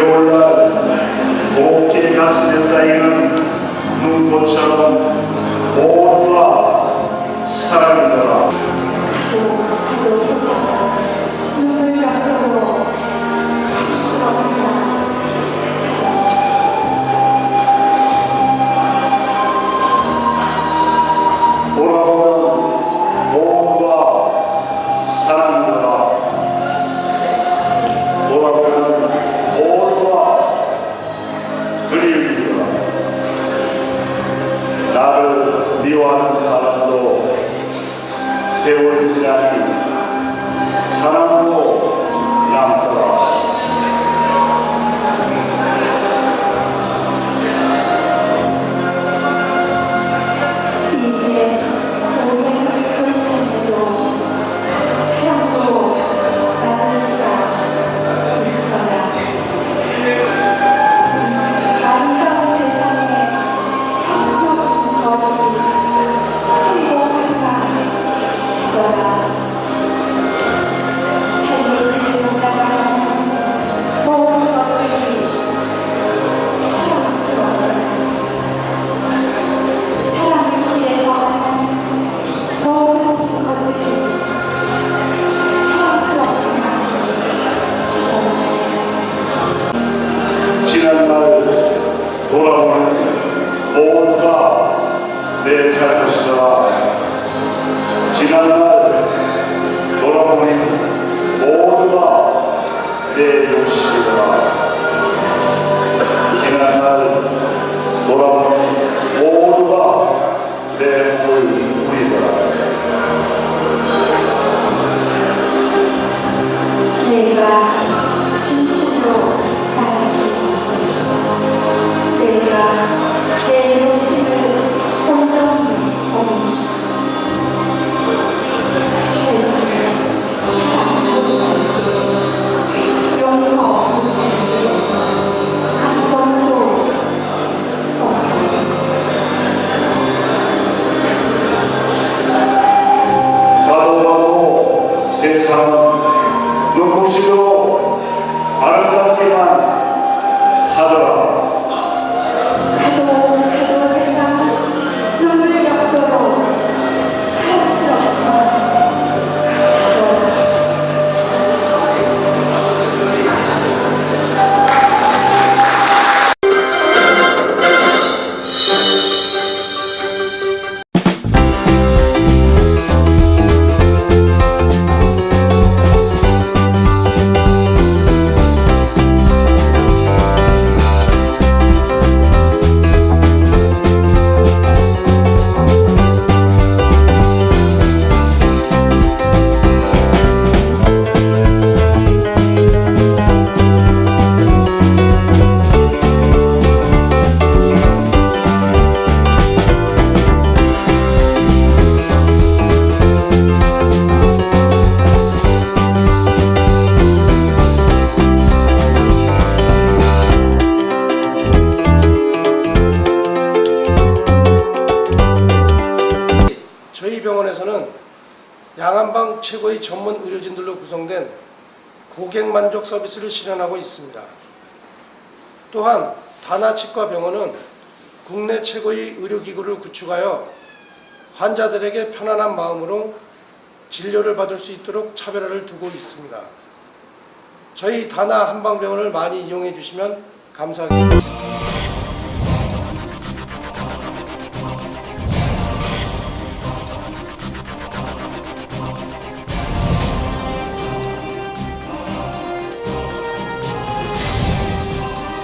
겨울날 곱게 가슴에 쌓이는 눈꽃처럼 오라 사랑이더라 사람도 세월 지나니 사랑도 가도 세상은 눈부시고 아름답기만 하 양안방 최고의 전문 의료진들로 구성된 고객 만족 서비스를 실현하고 있습니다. 또한 다나 치과 병원은 국내 최고의 의료기구를 구축하여 환자들에게 편안한 마음으로 진료를 받을 수 있도록 차별화를 두고 있습니다. 저희 다나 한방병원을 많이 이용해 주시면 감사하겠습니다.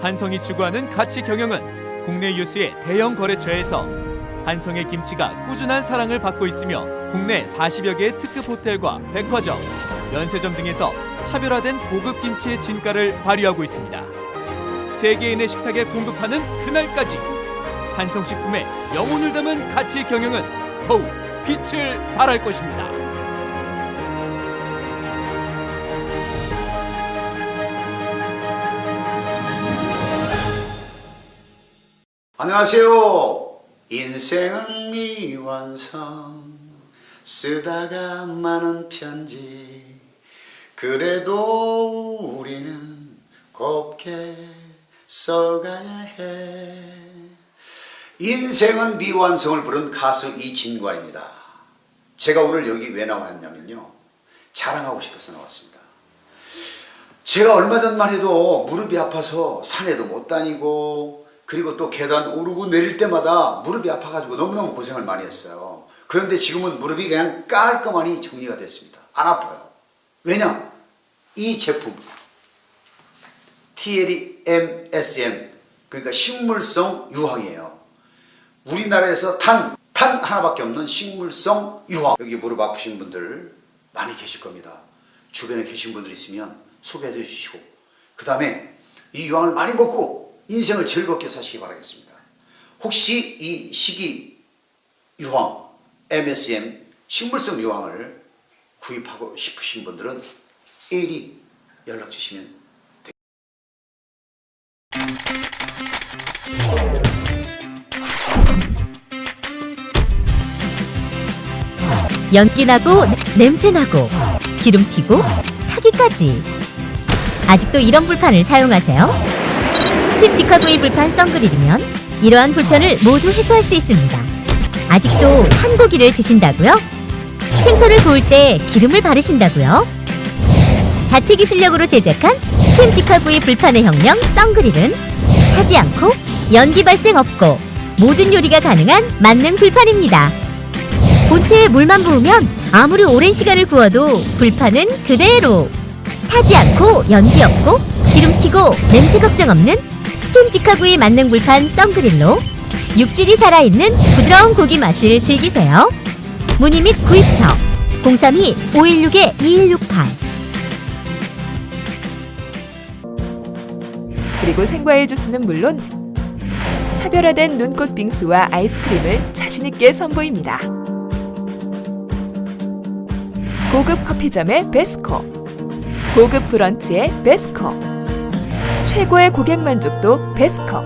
한성이 추구하는 가치 경영은 국내 유수의 대형 거래처에서 한성의 김치가 꾸준한 사랑을 받고 있으며 국내 40여 개의 특급 호텔과 백화점, 면세점 등에서 차별화된 고급 김치의 진가를 발휘하고 있습니다. 세계인의 식탁에 공급하는 그날까지 한성식품의 영혼을 담은 가치 경영은 더욱 빛을 발할 것입니다. 안녕하세요. 인생은 미완성 쓰다가 많은 편지 그래도 우리는 곱게 써가야 해. 인생은 미완성을 부른 가수 이진관입니다. 제가 오늘 여기 왜 나왔냐면요. 자랑하고 싶어서 나왔습니다. 제가 얼마 전만 해도 무릎이 아파서 산에도 못 다니고 그리고 또 계단 오르고 내릴 때마다 무릎이 아파가지고 너무너무 고생을 많이 했어요. 그런데 지금은 무릎이 그냥 깔끔하니 정리가 됐습니다. 안 아파요. 왜냐? 이 제품 TLE MSM 그러니까 식물성 유황이에요. 우리나라에서 단, 단 하나밖에 없는 식물성 유황. 여기 무릎 아프신 분들 많이 계실 겁니다. 주변에 계신 분들 있으면 소개해 주시고, 그 다음에 이 유황을 많이 먹고 인생을 즐겁게 사시기 바라겠습니다. 혹시 이 식이 유황, MSM, 식물성 유황을 구입하고 싶으신 분들은 일이 연락 주시면 됩니다. 연기 나고 냄새 나고 기름 튀고 타기까지 아직도 이런 불판을 사용하세요? 스팀 직화구이 불판 썬그릴이면 이러한 불편을 모두 해소할 수 있습니다. 아직도 탄고기를 드신다고요? 생선을 구울 때 기름을 바르신다고요? 자체 기술력으로 제작한 스팀 직화구이 불판의 혁명 썬그릴은 타지 않고 연기 발생 없고 모든 요리가 가능한 만능 불판입니다. 본체에 물만 부으면 아무리 오랜 시간을 구워도 불판은 그대로 타지 않고 연기 없고 기름 튀고 냄새 걱정 없는 스팀 직화구이 만능 불판 썬그릴로 육질이 살아있는 부드러운 고기 맛을 즐기세요. 문의 및 구입처 032-516-2168 그리고 생과일 주스는 물론 차별화된 눈꽃 빙수와 아이스크림을 자신있게 선보입니다. 고급 커피점의 베스코 고급 브런치의 베스코 최고의 고객 만족도 베스코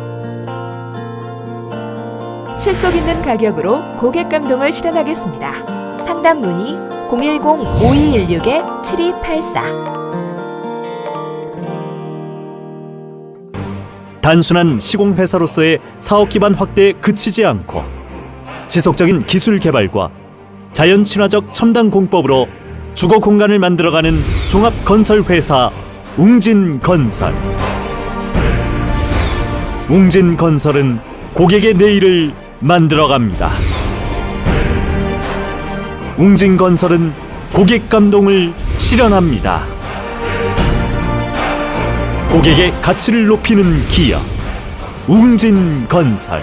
실속 있는 가격으로 고객 감동을 실현하겠습니다. 상담 문의 010-5216-7284 단순한 시공회사로서의 사업 기반 확대에 그치지 않고 지속적인 기술 개발과 자연 친화적 첨단 공법으로 주거 공간을 만들어가는 종합 건설 회사 웅진 건설. 웅진 건설은 고객의 내일을 만들어갑니다. 웅진 건설은 고객 감동을 실현합니다. 고객의 가치를 높이는 기업 웅진건설